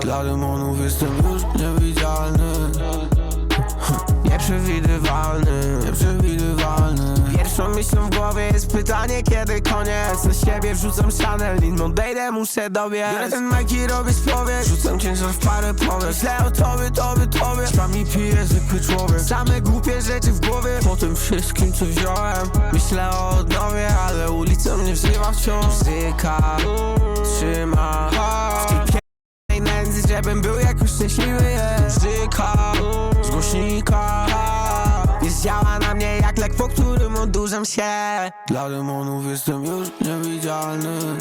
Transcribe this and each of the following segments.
Dla demonów jestem już niewidzialny. Nieprzewidywalny, nieprzewidywalny. Pierwszą myślą w głowie jest pytanie kiedy koniec. Na siebie wrzucam Chanel, nim odejdę muszę dobiec Biorę ten i robię spowiedź Rzucam ciężar w parę powiek Myślę o tobie, tobie, tobie Śpam i piję zwykły człowiek. Same głupie rzeczy w głowie. Po tym wszystkim co wziąłem Myślę o odnowie, ale ulica mnie wzywa wciąż Muzyka trzyma. W tej tej nędzy, żebym był jakoś szczęśliwy jest Muzyka z głośnika. Jest działa na mnie jak lek, po którym odurzam się. Dla demonów jestem już niewidzialny.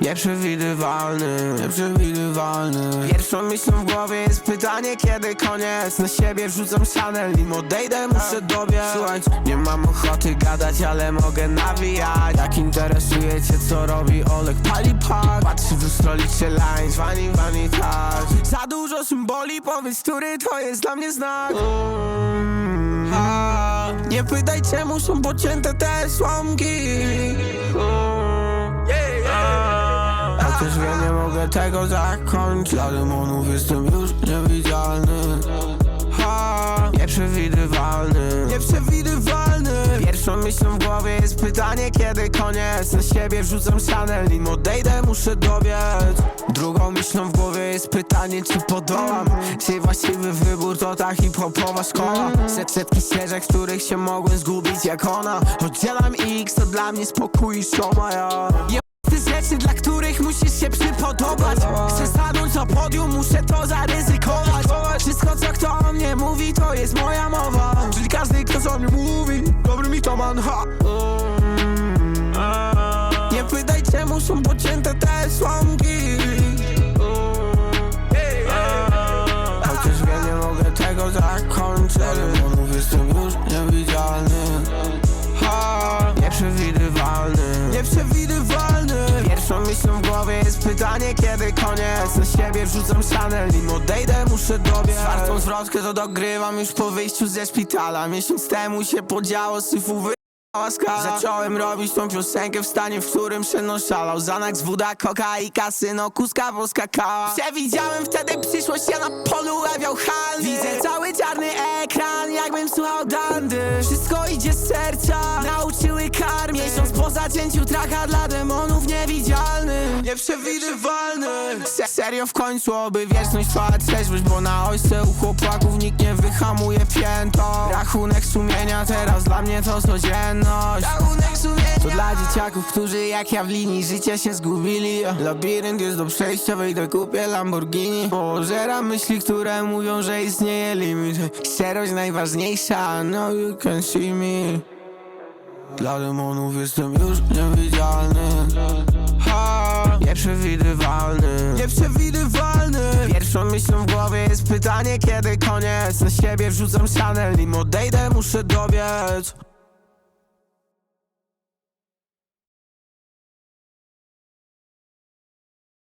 Nieprzewidywalny, nieprzewidywalny. Pierwszą myślą w głowie jest pytanie kiedy koniec? Na siebie wrzucam Chanel, nim odejdę muszę dobiec. Słuchaj, nie mam ochoty gadać, ale mogę nawijać. Jak interesuje cię co robi Olek? Pali pak. Patrzy w lustro, liczy lines, wani, wani, tak. Za dużo symboli, powiedz, który to jest dla mnie znak. Mm, Nie pytaj czemu są pocięte te słomki. Chociaż wiem, nie mogę tego zakończyć Dla demonów jestem już niewidzialny kiedy koniec? Na siebie wrzucam Chanel, nim odejdę muszę dobiec. Drugą myślą w głowie jest pytanie czy podołam? Czy właściwy wybór to ta hip-hopowa szkoła. Set, setki ścieżek, w których się mogłem zgubić jak ona. Oddzielam X, to dla mnie spokój i szoma ja rzeczy, dla których musisz się przypodobać. Chcę stanąć na podium, muszę to zaryzykować. Wszystko co kto o mnie mówi, to jest moja mowa. Czyli każdy kto o mnie mówi, dobry mi to man, ha są pocięte te słomki. Chociaż wiem, nie mogę tego zakończyć. Demonów jestem już niewidzialny. Ha, Nieprzewidywalny. Nieprzewidywalny. Pierwszą myślą w głowie jest pytanie kiedy koniec. Na siebie wrzucam Chanel, nim odejdę muszę dobiec. Czwartą zwrotkę to dogrywam już po wyjściu ze szpitala. Miesiąc temu się podziało, syfu wy... Zacząłem robić tą piosenkę w stanie, w którym Szeno szalał. Zanax, woda, koka i kasyno, kuska poskakała Przewidziałem wtedy przyszłość, ja na polu ewiał halny Widzę cały czarny ekran, jakbym słuchał dandy. Wszystko idzie z serca, nauczyły kar. Miesiąc po zacięciu traka dla demonów niewidzialny Nieprzewidywalny Se Serio w końcu, oby wieczność trwała trzeźwość Bo na ojce u chłopaków nikt nie wyhamuje pięto Rachunek sumienia teraz dla mnie to codzienność. Rachunek sumienia. To dla dzieciaków, którzy jak ja w linii życia się zgubili. Labirynt jest do przejścia, wejdę kupię Lamborghini. Pożera myśli, które mówią, że istnieje limit. Szczerość najważniejsza, no you can see me dla demonów jestem już niewidzialny. Ha, Nieprzewidywalny. Nieprzewidywalny. Pierwszą myślą w głowie jest pytanie kiedy koniec? Na siebie wrzucam Chanel, nim odejdę muszę dobiec